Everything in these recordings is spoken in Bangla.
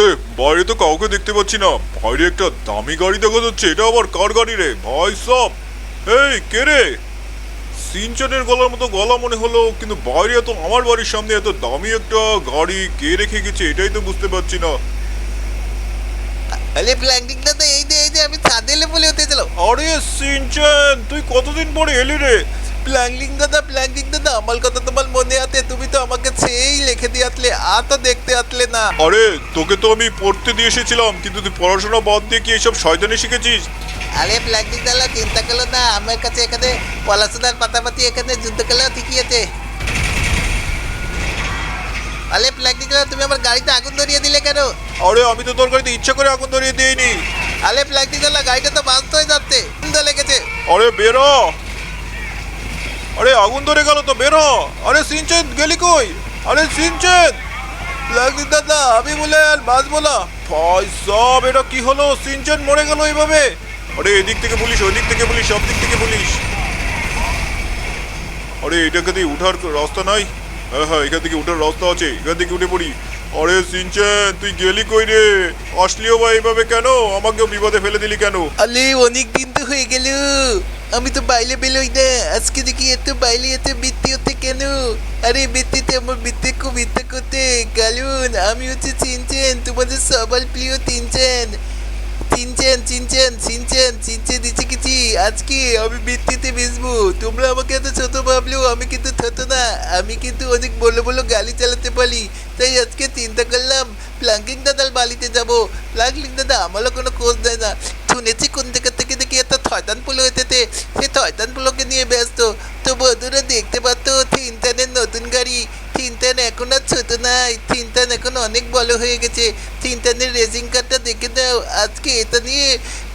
আরে বাইরে তো কাউকে দেখতে পাচ্ছি না। বাইরে একটা দামি গাড়ি দেখা যাচ্ছে। এটা আবার কার গাড়ি রে? ভাই সব। এই কে রে? সিনচনের গলার মতো গলা মনে হলো কিন্তু বাইরে এত আমার বাড়ির সামনে এত দামি একটা গাড়ি কে রেখে গেছে এটাই তো বুঝতে পারছি না। আরে প্ল্যাঙ্কিং দাদা এই যে এই যে আমি ছাদে এলে বলে হতে চলো আরে সিনচন তুই কতদিন পরে এলি রে? প্ল্যাঙ্কিং দাদা প্ল্যাঙ্কিং দাদা আমার কথা তোমার মনে আছে তুমি তো আমাকে সেই লিখে দিয়ে আসলে আর তো দেখতে আসলে না। আরে তোকে তো আমি পড়তে দিয়ে এসেছিলাম কিন্তু তুই পড়াশোনা বাদ দিয়ে কি এইসব শয়তানি শিখেছিস? আরে প্ল্যাঙ্কিং দাদা চিন্তা করল না আমার কাছে এখানে পলাশোনার পাতাপাতি এখানে যুদ্ধ খেলাও ঠিকই আছে। আরে প্ল্যাঙ্কিং দাদা তুমি আমার গাড়িতে আগুন ধরিয়ে দিলে কেন? আরে আমি তো তোর গাড়িতে ইচ্ছা করে আগুন ধরিয়ে দিইনি। আরে প্ল্যাঙ্কিং দাদা গাড়িটা তো বাস্ত হয়ে যাচ্ছে সুন্দর লেগেছে। আরে বেরো! আরে আগুন ধরে গেল তো, বেরো। আরে সিনচেন, গেলি কই? আরে সিনচেন! প্ল্যাঙ্কিং দাদা, আমি বলে আর বাঁচবো না। ভাই সব, এটা কি হলো? সিনচেন মরে গেল এইভাবে আরে এদিক থেকে পুলিশ ওই দিক থেকে পুলিশ, সব দিক থেকে পুলিশ। আরে এটাকে দিয়ে উঠার রাস্তা নাই? হ্যাঁ হ্যাঁ এখান থেকে উঠার রাস্তা আছে, এখান থেকে উঠে পড়ি। আরে সিনচেন, তুই গেলি কই রে? আসলিও বা এইভাবে কেন? আমাকেও বিপদে ফেলে দিলি কেন? আরে অনেক দিন তো হয়ে গেল। আমি তো বাইলে বেরোই না। আজকে দেখি এত বাইরে, এত বৃত্তি হতে কেন? আরে বৃত্তিতে আমার বৃত্তি খুব ইচ্ছা করতে। কারণ আমি হচ্ছে চিনচেন তোমাদের সবার প্রিয় তিনচেন চিনচেন চিনচেন চিনচেন চিনচেন দিচ্ছে কিছু। আজকে আমি বৃত্তিতে বেসবো তোমরা আমাকে এত ছোট ভাবলেও আমি কিন্তু ছোট না। আমি কিন্তু অনেক বড় বড় গালি চালাতে পারি। তাই আজকে চিন্তা করলাম, প্লাঙ্কিং দাদার বালিতে যাব। প্লাঙ্কিং দাদা, আমারও কোনো খোঁজ দেয় না। শুনেছি কোন জায়গা থেকে দেখি একটা থয়তান পুলো হতেতে সে থয়তান পুলোকে নিয়ে ব্যস্ত। তো বন্ধুরা দেখতে পাচ্ছ থিনতানের নতুন গাড়ি। থিনতান এখন আর ছোট নাই। থিনতান এখন অনেক বড় হয়ে গেছে। থিনতানের রেসিং কারটা দেখে দাও আজকে এটা নিয়ে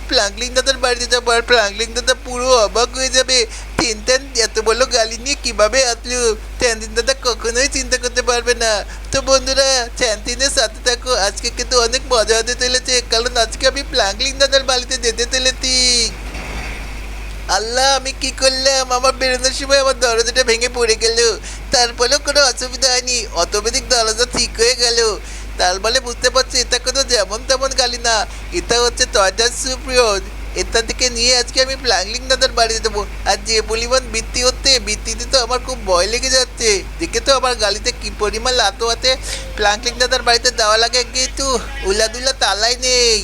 প্লাঙ্কলিং দাদার বাড়িতে যাব। আর প্লাঙ্কলিং দাদা পুরো অবাক হয়ে যাবে। তিনটান এত বড় গালি নিয়ে কীভাবে আসলো? চ্যান্টিন দাদা কখনোই চিন্তা করতে পারবে না। তো বন্ধুরা চ্যান্টিনের সাথে থাকো। আজকে কিন্তু অনেক মজা হতে চলেছে। কারণ আজকে আমি প্লাঙ্কলিং দাদার বাড়িতে যেতে চলেছি। আল্লাহ, আমি কি করলাম? আমার বেরোনোর সময় আমার দরজাটা ভেঙে পড়ে গেল। তারপরেও কোনো অসুবিধা হয়নি। অটোমেটিক দরজা ঠিক হয়ে গেল। তার বলে বুঝতে পারছি, এটা কোনো যেমন তেমন গালি না। এটা হচ্ছে টয়টার সুপ্রিয়র। এটা থেকে নিয়ে আজকে আমি প্লাংলিং দাদার বাড়িতে দেবো আর যে পরিমাণ বৃত্তি হচ্ছে, বৃত্তিতে তো আমার খুব ভয় লেগে যাচ্ছে। দেখে তো আমার গালিতে কি পরিমাণ লাতো আছে প্লাংলিং দাদার বাড়িতে দেওয়া লাগে কিন্তু উল্লাদুল্লা তালাই নেই।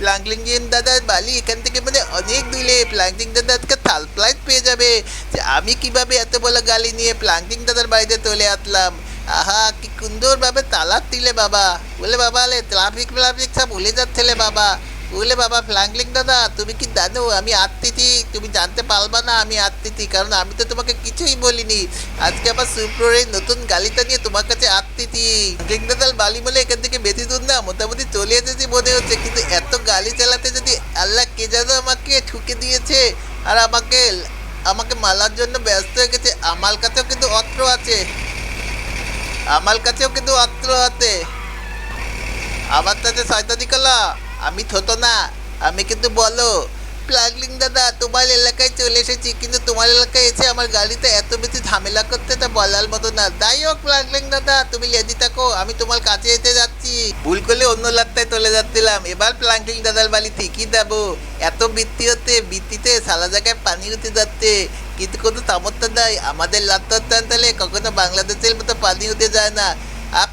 প্লাঙ্কলিং দাদা বালি এখান থেকে মানে অনেক দূরে। প্লাঙ্কিং দাদা আজকে থাল প্লাইট পেয়ে যাবে। যে আমি কীভাবে এত বড় গালি নিয়ে প্লাঙ্কিং দাদার বাড়িতে চলে আসলাম? আহা, কি সুন্দরভাবে তালাক দিলে বাবা। বলে বাবা ট্রাফিক ট্রাফিক সব ভুলে যাচ্ছিলে বাবা। বলে বাবা ফ্লাঙ্কলিং দাদা, তুমি কি জানো? আমি আত্মীতি, তুমি জানতে পারবা না আমি আত্মীতি, কারণ আমি তো তোমাকে কিছুই বলিনি। আজকে আবার সুপ্রোর নতুন গালিটা নিয়ে তোমার কাছে আত্মীতি। ফ্লাঙ্কলিং দাদার বালি বলে এখান থেকে বেশি দূর না, মোটামুটি চলে এসেছি মনে হচ্ছে, কিন্তু এত গালি চালাতে যদি আল্লাহ কে যেন আমাকে ঠুকে দিয়েছে, আর আমাকে আমাকে মালার জন্য ব্যস্ত হয়ে গেছে, আমার কাছেও কিন্তু অস্ত্র আছে। আমার কাছেও কিন্তু অস্ত্র আছে। আমার তাতে শয়তানি কলা। আমি থতো না, আমি কিন্তু বলো প্লাগলিং দাদা, তোমার এলাকায় চলে এসেছি, কিন্তু তোমার এলাকায় এসে আমার গাড়িতে এত বেশি ঝামেলা করতে তা বলার মতো না। যাই হোক প্লাগলিং দাদা, তুমি লেদি থাকো, আমি তোমার কাছে এসে যাচ্ছি। ভুল করলে অন্য লাত্তায় চলে যাচ্ছিলাম। এবার প্লাঙ্কিং দাদার বাড়ি ঠিকই যাব এত বৃত্তি হতে বৃত্তিতে সারা জায়গায় পানি উঠে যাচ্ছে। কিন্তু কোনো সামর্থ্য নাই। আমাদের লাত্তার তাহলে কখনো বাংলাদেশের মতো পানি উঠে যায় না।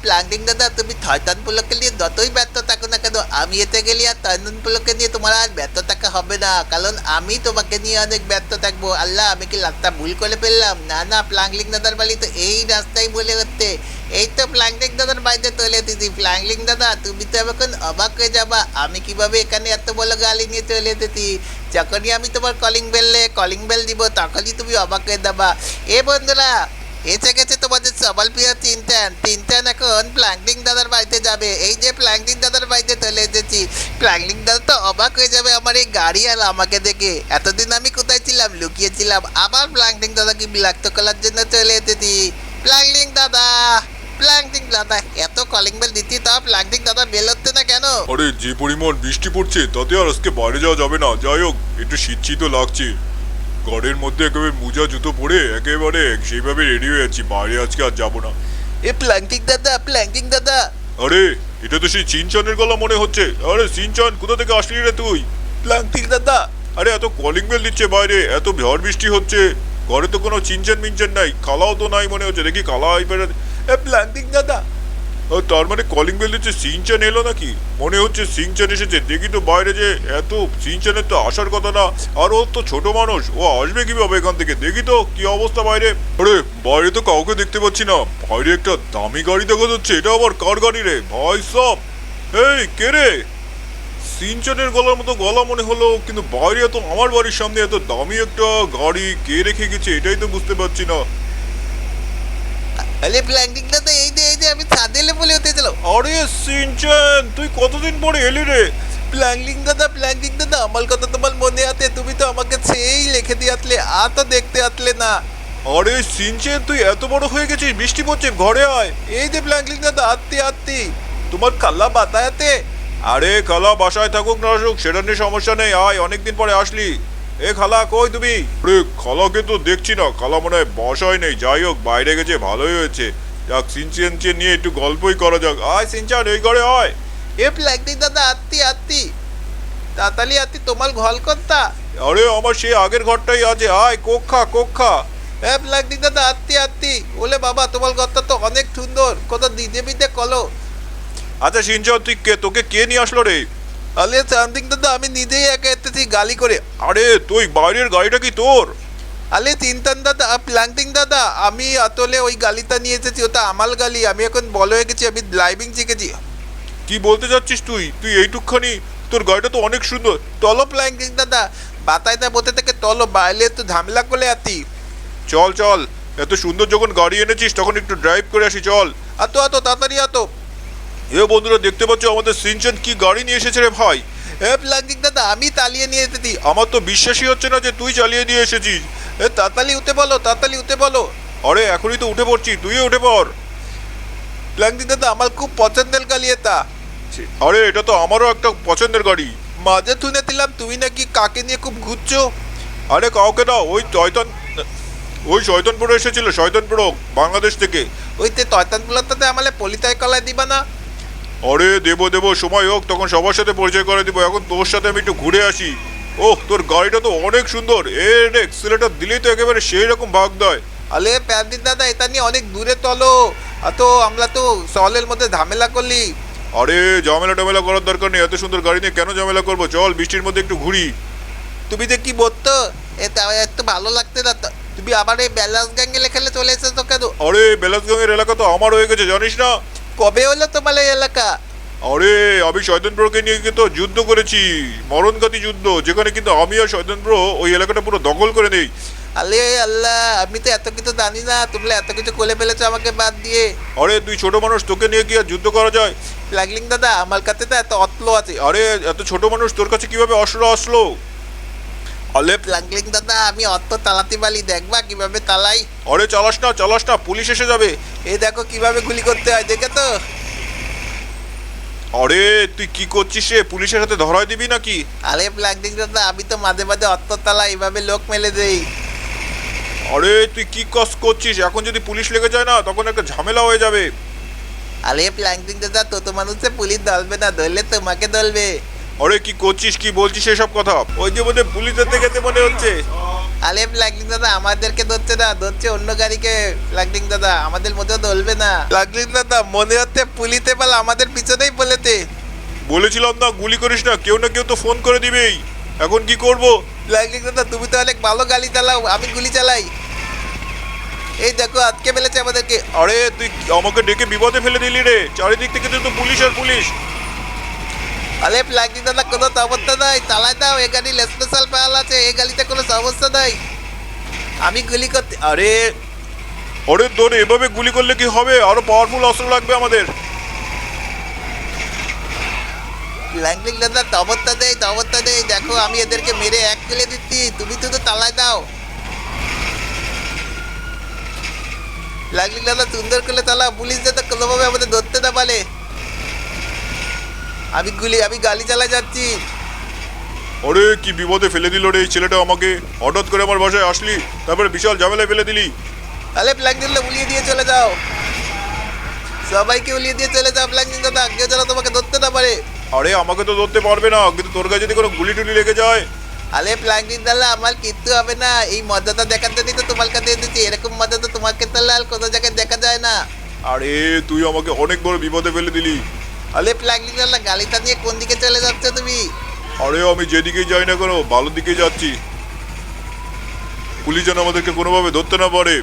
প্লান্টিং দাদা, তুমি থয়তান পুলকে নিয়ে যতই ব্যর্থ থাকো না কেন, আমি এতে গেলে আর তয়ন পুলকে নিয়ে তোমার আর ব্যর্থ থাকা হবে না। কারণ আমি তোমাকে নিয়ে অনেক ব্যর্থ থাকব। আল্লাহ, আমি কি রাস্তা ভুল করে ফেললাম? না না প্লাঙ্কলিং দাদার বাড়ি তো এই রাস্তায় বলে হচ্ছে। এই তো প্লাঙ্কলিং দাদার বাড়িতে চলে এসেছি। প্লাঙ্কলিং দাদা, তুমি তো এখন অবাক হয়ে যাবা। আমি কীভাবে এখানে এত বড় গালি নিয়ে চলে এসেছি? যখনই আমি তোমার কলিং বেললে কলিং বেল দিব, তখনই তুমি অবাক হয়ে যাবা। এ বন্ধুরা এসে গেছে তোমাদের সবাল প্রিয় তিনটান তিনটান এখন প্লাঙ্কিং দাদার বাড়িতে যাবে। এই যে প্লাঙ্কিং দাদার বাড়িতে চলে এসেছি। প্লাঙ্কিং দাদা তো অবাক হয়ে যাবে আমার এই গাড়ি আর আমাকে দেখে। এতদিন আমি কোথায় ছিলাম, লুকিয়েছিলাম। আবার প্লাঙ্কিং দাদাকে বিলাক্ত করার জন্য চলে এসেছি। প্লাঙ্কিং দাদা প্লাঙ্কিং দাদা, এত কলিং বেল দিতি তা প্লাঙ্কিং দাদা বেল হচ্ছে না কেন? আরে যে পরিমাণ বৃষ্টি পড়ছে, তাতে আর আজকে বাইরে যাওয়া যাবে না। যাই হোক, একটু শীত শীতও লাগছে। ঘরের মধ্যে একেবারে মোজা জুতো পরে একেবারে সেইভাবে রেডি হয়ে আছি বাইরে আজকে আর যাব না। এ প্লাঙ্কিং দাদা প্লাঙ্কিং দাদা। আরে এটা তো সেই চিনচনের গলা মনে হচ্ছে। আরে সিনচন কোথা থেকে আসলি রে তুই? প্লাঙ্কিং দাদা। আরে এত কলিং বেল দিচ্ছে বাইরে এত ঝড় বৃষ্টি হচ্ছে। ঘরে তো কোনো চিনচন মিনচন নাই খালাও তো নাই মনে হচ্ছে। দেখি খালা এ প্লাঙ্কিং দাদা। তার মানে কলিং বেল দিচ্ছে সিনচান এলো নাকি? মনে হচ্ছে সিনচান এসেছে। দেখি তো বাইরে যে এত সিনচানের তো আসার কথা না। আর ও তো ছোট মানুষ। ও আসবে কীভাবে এখান থেকে? দেখি তো কি অবস্থা বাইরে। আরে, বাইরে তো কাউকে দেখতে পাচ্ছি না। বাইরে একটা দামি গাড়ি দেখা যাচ্ছে। এটা আবার কার গাড়ি রে? ভাই সব! এই, কে রে? সিনচানের গলার মতো গলা মনে হলো, কিন্তু বাইরে তো আমার বাড়ির সামনে এত দামি একটা গাড়ি কে রেখে গেছে, এটাই তো বুঝতে পারছি না। আরে প্লাঙ্কিং দাদা এই যে এই যে, আমি ছাদে এলে বলে হতে চলো আরে সিনচান, তুই কতদিন পরে এলি রে? প্ল্যাঙ্কিং দাদা প্ল্যাঙ্কিং দাদা, আমার কথা তোমার মনে আছে? তুমি তো আমাকে সেই লিখে দিয়ে আসলে আ তো দেখতে আসলে না। আরে সিনচেন, তুই এত বড় হয়ে গেছিস, বৃষ্টি পড়ছে, ঘরে আয়। এই যে প্ল্যাঙ্কিং দাদা, আত্মি আত্মি। তোমার খাল্লা বাতায়াতে? আরে খালা, বাসায় থাকুক না আসুক, সেটা নিয়ে সমস্যা নেই, আয়, অনেকদিন পরে আসলি। এ খালা কই তুমি? আরে খালাকে তো দেখছি না। খালা মনে হয় বাসায় নেই। যাই হোক বাইরে গেছে ভালোই হয়েছে। যাক সিনচেনকে নিয়ে একটু গল্পই করা যাক। আয় সিনচান এই ঘরে আয়। এ প্ল্যাঙ্কিং দাদা আত্মি আত্মি তাতালি আত্মি তোমার ঘল কর্তা আরে আমার সেই আগের ঘরটাই আছে। আয় কোক্ষা কোক্ষা এ প্ল্যাঙ্কিং দাদা আত্মি আত্মি ওলে বাবা তোমার ঘরটা তো অনেক সুন্দর। কত দিদে বিদে কলো। আচ্ছা সিনচান তুই কে তোকে কে নিয়ে আসলো রে? আলে চান্দিং দাদা আমি নিজেই একা এসেছি গালি করে। আরে তুই বাইরের গাড়িটা কি তোর? আলে চিন্তান দাদা প্ল্যাঙ্কিং দাদা আমি আতলে ওই গালিটা নিয়ে এসেছি ওটা আমার গালি আমি এখন বড় হয়ে গেছি আমি ড্রাইভিং শিখেছি। কি বলতে যাচ্ছিস তুই? তুই এইটুকখানি তোর গাড়িটা তো অনেক সুন্দর। তলো প্ল্যাঙ্কিং দাদা বাতাইটা বতে থেকে তলো বাইরে তো ঝামেলা করে আতি। চল চল এত সুন্দর যখন গাড়ি এনেছিস তখন একটু ড্রাইভ করে আসি চল। আতো আতো তাড়াতাড়ি আতো। এ বন্ধুরা দেখতে পাচ্ছ আমাদের সিনচেন কি গাড়ি নিয়ে এসেছে রে ভাই? এ প্ল্যাঙ্কিং দাদা আমি তালিয়ে নিয়ে এসেছি। আমার তো বিশ্বাসই হচ্ছে না যে তুই চালিয়ে নিয়ে এসেছিস। এ তাড়াতাড়ি উঠে বলো তাড়াতাড়ি উঠে বলো। আরে এখনই তো উঠে পড়ছি তুইও উঠে পড়। প্ল্যাঙ্কিং দাদা আমার খুব পছন্দের গালি এটা। আরে এটা তো আমারও একটা পছন্দের গাড়ি। মাঝে শুনেছিলাম তুমি নাকি কাকে নিয়ে খুব ঘুরছো? আরে কাউকে না ওই শয়তান ওই শয়তানপুরে এসেছিল শয়তানপুরো বাংলাদেশ থেকে। ওই তে তয়তানগুলোতে আমালে পলিতায় কলায় দিবা না? আরে দেবো দেবো সময় হোক তখন সবার সাথে পরিচয় করে দিব। এখন তোর সাথে আমি একটু ঘুরে আসি। ওহ তোর গাড়িটা তো অনেক সুন্দর। এর এক্সেলেটার দিলেই তো একেবারে সেই রকম ভাগ দেয় আলে প্যান্দিন দাদা এটা নিয়ে অনেক দূরে তলো আর তো আমরা তো সলের মধ্যে ঝামেলা করলি। আরে ঝামেলা টামেলা করার দরকার নেই এত সুন্দর গাড়ি নিয়ে কেন ঝামেলা করব? চল বৃষ্টির মধ্যে একটু ঘুরি। তুমি যে কি বলতো এটা একটু ভালো লাগতে না তুমি আবার এই ব্যালেন্স গ্যাঙ্গে লেখালে চলে এসেছ কেন? আরে বেলাসগঞ্জের এলাকা তো আমার হয়ে গেছে জানিস না? কবে হলো তোমার এই এলাকা? আরে আমি শয়তানপুরকে নিয়ে কিন্তু যুদ্ধ করেছি। মরণঘাতী যুদ্ধ যেখানে কিন্তু আমি আর শয়তানপুর ওই এলাকাটা পুরো দখল করে নেই। আলে আল্লাহ আমি তো এত কিছু জানি না তুমি এত কিছু কোলে ফেলেছো আমাকে বাদ দিয়ে। আরে তুই ছোট মানুষ তোকে নিয়ে কি আর যুদ্ধ করা যায়? লাগলিং দাদা আমার কাছে তো এত অতলো আছে। আরে এত ছোট মানুষ তোর কাছে কীভাবে অস্ত্র আসলো? আলে লাগলিং দাদা আমি অত তালাতে পারি দেখবা কীভাবে তালাই? আরে চালাস না চালাস না পুলিশ এসে যাবে। এই দেখো কীভাবে গুলি করতে হয় দেখে তো। আরে তুই কি করছিস রে? পুলিশের হাতে ধরাই দিবি নাকি? আরে লাগলিং দাদা আমি তো মাঝে মাঝে অত তালা এইভাবে লোক মেলে দেই। আরে তুই কি কস করছিস? এখন যদি পুলিশ লেগে যায় না তখন একটা ঝামেলা হয়ে যাবে। আরে প্ল্যাঙ্কিং দাদা তো তো মানুষে পুলিশ ধরবে না ধরলে তোমাকে ধরবে। আরে কি করছিস কি বলছিস এসব কথা? ওই যে মধ্যে পুলিশ ধরতে গেছে মনে হচ্ছে। আরে প্লাগলিং দাদা আমাদেরকে ধরছে না ধরছে অন্য গাড়িকে প্লাগলিং দাদা আমাদের মধ্যেও ধরবে না। প্লাগলিং দাদা মনে হচ্ছে পুলিতে পাল আমাদের পিছনেই বলেতে বলেছিলাম না গুলি করিস না কেউ না কেউ তো ফোন করে দিবেই। এখন কি করব? প্লাগলিং দাদা তুমি তো অনেক ভালো গাড়ি চালাও আমি গুলি চালাই। এই দেখো আজকে ফেলেছে আমাদেরকে। আরে তুই আমাকে ডেকে বিপদে ফেলে দিলি রে। চারিদিক থেকে তো পুলিশ আর পুলিশ। আরে প্লাগলিং দাদা কোনো সমস্যা নাই চালাই দাও এ গাড়ি স্পেশাল পাল আছে এই গাড়িতে কোনো সমস্যা নাই। আমি গুলি করতে আরে আরে তোর এভাবে গুলি করলে কি হবে? আরও পাওয়ারফুল অস্ত্র লাগবে আমাদের। ল্যাংলিং দাদা তবত্তা দেই তবত্তা দেই। দেখো আমি এদেরকে মেরে এক ফেলে দিচ্ছি। তুমি শুধু তালায় দাও। লাগলিং দাদা সুন্দর করে চালা পুলিশ দাদা কোনোভাবে আমাদের ধরতে না পারে। আমি গুলি আমি গালি চালা যাচ্ছি। আরে কি বিপদে ফেলে দিল রে এই ছেলেটা আমাকে। হঠাৎ করে আমার বাসায় আসলি তারপরে বিশাল ঝামেলায় ফেলে দিলি। তাহলে প্ল্যাং দিলে উলিয়ে দিয়ে চলে যাও। সবাইকে উলিয়ে দিয়ে চলে যাও প্ল্যাঙ্কিং দাদা কেউ যেন তোমাকে ধরতে না পারে। আরে আমাকে তো ধরতে পারবে না কিন্তু তোর কাছে যদি কোনো গুলি টুলি লেগে যায়। আরে প্ল্যাঙ্কিং দাদা আমার কিচ্ছু হবে না। এই মজাটা দেখার জন্যই তো তোমার কাছে এসেছি এরকম মজা তো তোমাকে তাহলে আর কোনো জায়গায় দেখা যায় না। আরে তুই আমাকে অনেক বড় বিপদে ফেলে দিলি। আরে প্ল্যাঙ্কিং দাদা গাড়িটা নিয়ে কোন দিকে চলে যাচ্ছ তুমি? আরে আমি যেদিকে যাই না কেন ভালোর দিকে যাচ্ছি। পুলিশ যেন আমাদেরকে কোনোভাবে ধরতে না পারে।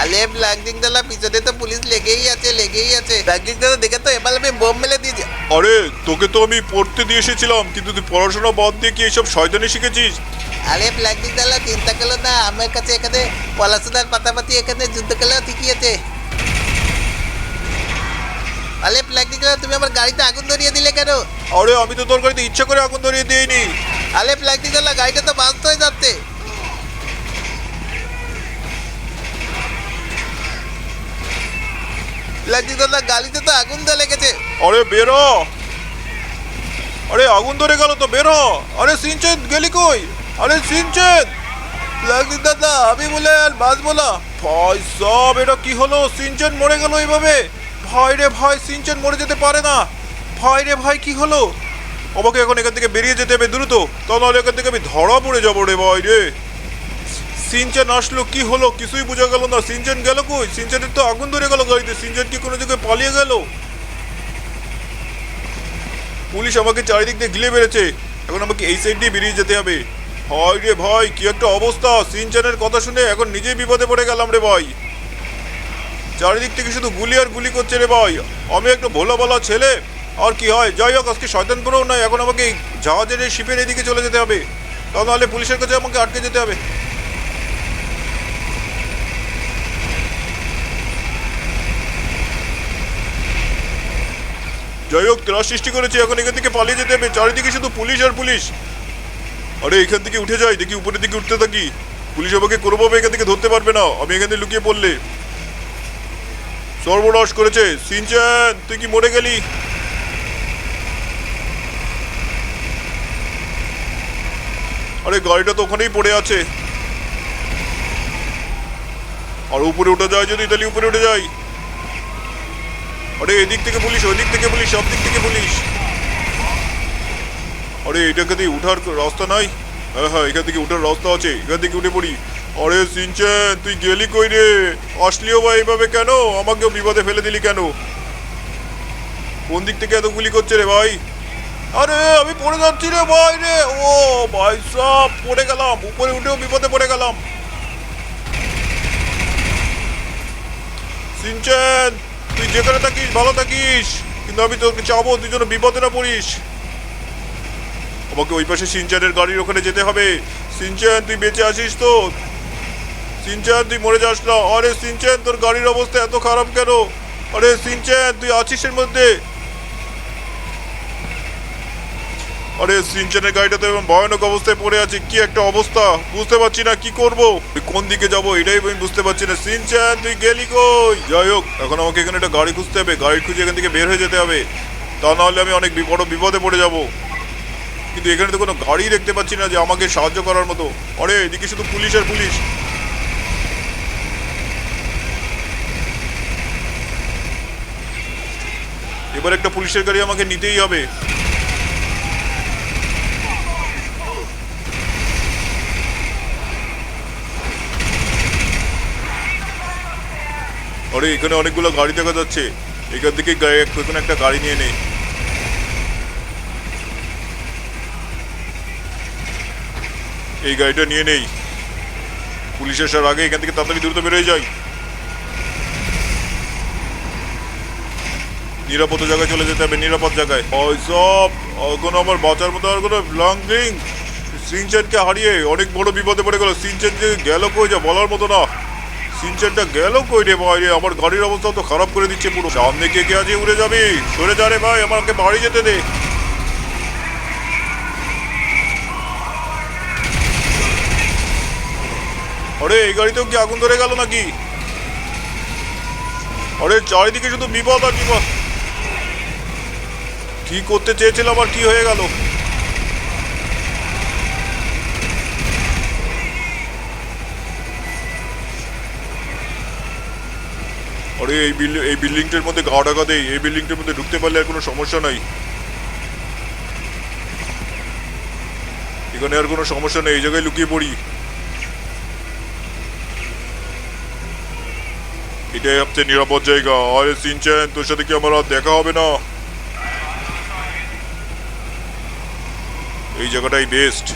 আরে প্ল্যাঙ্কিং দাদা পিছনে তো পুলিশ লেগেই আছে লেগেই আছে। প্ল্যাঙ্কিং দাদা দেখে তো এবার আমি বোম মেলে দিয়েছি। আরে তোকে তো আমি পড়তে দিয়ে এসেছিলাম কিন্তু তুই পড়াশোনা বাদ দিয়ে কি এইসব শয়তানি শিখেছিস? আরে প্ল্যাঙ্কিং দাদা চিন্তা করল না আমার কাছে এখানে পড়াশোনার পাতাপাতি এখানে যুদ্ধ খেলাও ঠিকই আছে প্ল্যাঙ্কিং দাদা তুমি আমার গাড়িতে আগুন ধরিয়ে দিলে কেন? আরে আমি তো তোর গাড়িতে ইচ্ছা করে আগুন ধরিয়ে দিইনি। প্ল্যাঙ্কিং দাদা গাড়িটা তো বাস্ত হয়ে যাচ্ছে। দাদা গাড়িতে তো আগুন ধরে লেগেছে। আরে বেরো। আরে আগুন ধরে গেল তো বেরো। আরে সিনচেন গেলি কই? আরে সিনচেন। প্ল্যাঙ্কিং দাদা আমি বলে আর বাঁচবো না। ভাই সব এটা কি হলো? সিনচেন মরে গেল এইভাবে। ভাই রে ভাই সিনচেন মরে যেতে পারে না। ভাই রে ভাই কি হলো? আমাকে এখন এখান থেকে বেরিয়ে যেতে হবে দ্রুত। তা নাহলে এখান থেকে আমি ধরা পড়ে যাব রে ভাই রে। সিনচেন আসলো, কি হলো? কিছুই বোঝা গেল না। সিনচেন গেল কই? সিনচেনের তো আগুন ধরে গেল গাড়িতে। সিনচেন কি কোনো জায়গায় পালিয়ে গেল? পুলিশ আমাকে চারিদিক দিয়ে গিলে বেড়েছে এখন আমাকে এই সাইড দিয়ে বেরিয়ে যেতে হবে। ভাই রে ভাই, কি একটা অবস্থা। সিনচানের কথা শুনে এখন নিজেই বিপদে পড়ে গেলাম রে ভাই। চারিদিক থেকে শুধু গুলি আর গুলি করছে রে ভাই। আমি একটা ভোলা বলা ছেলে। আর কি হয়? যাই হোক, আজকে শয়তানপুরেও নয় এখন আমাকে জাহাজের এই শিপের এদিকে চলে যেতে হবে। তা নাহলে পুলিশের কাছে আমাকে আটকে যেতে হবে। যাই হোক, ত্রাস সৃষ্টি করেছে। এখন এখান থেকে পালিয়ে যেতে হবে। চারিদিকে শুধু পুলিশ আর পুলিশ। আরে, এখান থেকে উঠে যাই। দেখি উপরের দিকে উঠতে থাকি। পুলিশ আমাকে কোনোভাবে এখান থেকে ধরতে পারবে না। আমি এখান থেকে লুকিয়ে পড়লে। সর্বনাশ করেছে। সিনচান, তুই কি মরে গেলি? আরে, গাড়িটা তো ওখানেই পড়ে আছে। আর উপরে উঠে যায় যদি, তাহলে উপরে উঠে যাই। আরে, এদিক থেকে পুলিশ ওই দিক থেকে পুলিশ, সব দিক থেকে পুলিশ। আরে, এটাকে দিয়ে উঠার রাস্তা নাই? হ্যাঁ হ্যাঁ এখান থেকে উঠার রাস্তা আছে। এখান থেকে উঠে পড়ি। আরে সিনচেন, তুই গেলি কই রে? আসলিও বা এইভাবে কেন? আমাকেও বিপদে ফেলে দিলি কেন? কোন দিক থেকে এত গুলি করছে রে ভাই? আরে, আমি পড়ে যাচ্ছি রে ভাই রে। ও ভাই সব, পড়ে গেলাম। উপরে উঠেও বিপদে পড়ে গেলাম। সিনচেন, তুই যেখানে থাকিস, ভালো থাকিস। কিন্তু আমি তোকে চাবো, তুই যেন বিপদে না পড়িস। আমাকে ওই পাশে সিনচানের গাড়ির ওখানে যেতে হবে। সিনচান, তুই বেঁচে আসিস তো? সিনচান, তুই মরে যাস না। আরে সিনচান, তোর গাড়ির অবস্থা এত খারাপ কেন? আরে সিনচান, তুই আছিস এর মধ্যে? আরে সিনচানের গাড়িটা তো ভয়ানক অবস্থায় পড়ে আছে, কি একটা অবস্থা? বুঝতে পারছি না, কি করব? কোন দিকে যাব? এটাই আমি বুঝতে পারছি না। সিনচান, তুই গেলি কই? যাই হোক, এখন আমাকে এখানে একটা গাড়ি খুঁজতে হবে। গাড়ি খুঁজে এখান থেকে বের হয়ে যেতে হবে। তা নাহলে আমি অনেক বড় বিপদে পড়ে যাব। কিন্তু এখানে তো কোনো গাড়ি দেখতে পাচ্ছি না যে আমাকে সাহায্য করার মতো। আরে, এদিকে শুধু পুলিশ আর পুলিশ। এবার একটা পুলিশের গাড়ি আমাকে নিতেই হবে। আরে, এখানে অনেকগুলো গাড়ি দেখা যাচ্ছে। এখান থেকে কোনো একটা গাড়ি নিয়ে নেই। এই গাড়িটা নিয়ে নেই। পুলিশ আসার আগে এখান থেকে তাড়াতাড়ি দ্রুত বেরোয় যাই। নিরাপদ জায়গায় চলে যেতে হবে, নিরাপদ জায়গায়। ওই সব কোনো আমার বাঁচার মতো আর কোনো লং সিনচেনকে হারিয়ে অনেক বড় বিপদে পড়ে গেল। সিনচেন যে গেল কই যা বলার মতো না। সিনচেনটা গেল কই রে ভাই রে? আমার গাড়ির অবস্থা তো খারাপ করে দিচ্ছে পুরো। সামনে কে কে আছে উড়ে যাবি? সরে যা রে ভাই, আমাকে বাড়ি যেতে দে। আরে, এই গাড়িতেও কি আগুন ধরে গেল নাকি? আরে, চারিদিকে শুধু বিপদ আর বিপদ। কি করতে চেয়েছিলাম আর কি হয়ে গেল? আরে, এই বিল্ডিং এই বিল্ডিংটার মধ্যে গা ঢাকা দেই। এই বিল্ডিংটার মধ্যে ঢুকতে পারলে আর কোনো সমস্যা নাই। এখানে আর কোনো সমস্যা নেই, এই জায়গায় লুকিয়ে পড়ি। এটাই সবচেয়ে নিরাপদ জায়গা। আরে, সিনচ্যান, তোর সাথে কি আমার আর দেখা হবে না? এই জায়গাটাই বেস্ট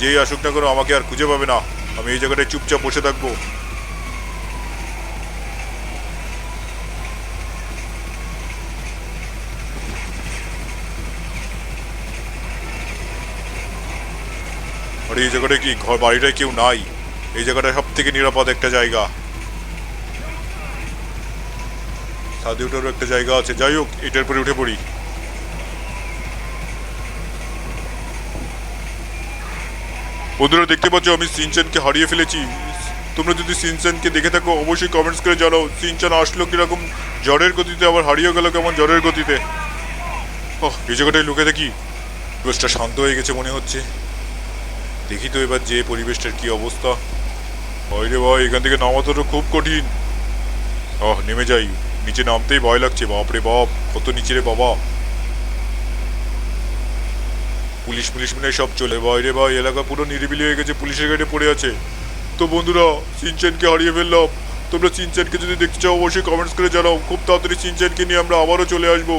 যেই আসুক না কেন, আমাকে আর খুঁজে পাবে না। আমি এই জায়গাটায় চুপচাপ বসে থাকব। আর, এই জায়গাটায় কি ঘর বাড়িটায় কেউ নাই? এই জায়গাটা সব থেকে নিরাপদ একটা জায়গা। ছাদে একটা জায়গা আছে। যাই হোক, এটার পরে উঠে পড়ি। বন্ধুরা দেখতে পাচ্ছ, আমি সিনচানকে হারিয়ে ফেলেছি। তোমরা যদি সিনচানকে দেখে থাকো, অবশ্যই কমেন্টস করে জানাও, সিনচান আসলো কীরকম, জ্বরের গতিতে, আবার হারিয়ে গেল কেমন, জ্বরের গতিতে। ওহ, এই জায়গাটায় লুকে দেখি। পরিবেশটা শান্ত হয়ে গেছে মনে হচ্ছে। দেখি তো এবার যে পরিবেশটার কি অবস্থা। হয় রে ভাই, এখান থেকে নামা তো খুব কঠিন। আহ নেমে যাই। নিচে নামতেই ভয় লাগছে বাপ রে বাপ, কত নিচে রে বাবা। পুলিশ পুলিশ মিলে সব চলে। বাইরে ভাই, এলাকা পুরো নিরিবিলি হয়ে গেছে, পুলিশের গাড়ি পড়ে আছে। তো বন্ধুরা, সিনচেনকে হারিয়ে ফেললাম। তোমরা সিনচেনকে যদি দেখতে চাও, অবশ্যই কমেন্টস করে জানাও। খুব তাড়াতাড়ি সিনচেনকে নিয়ে আমরা আবারও চলে আসব।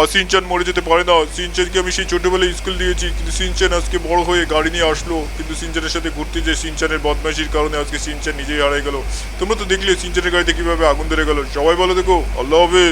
আর সিনচেন মরে যেতে পারে না। সিনচেনকে আমি সেই ছোটোবেলায় স্কুল দিয়েছি, কিন্তু সিনচেন আজকে বড় হয়ে গাড়ি নিয়ে আসলো। কিন্তু সিনচেনের সাথে ঘুরতে যে সিনচেনের বদমাইশির কারণে আজকে সিনচেন নিজেই হারাই গেল। তোমরা তো দেখলে সিনচেনের গাড়িতে কীভাবে আগুন ধরে গেল। সবাই ভালো দেখো আল্লাহ হাফেজ।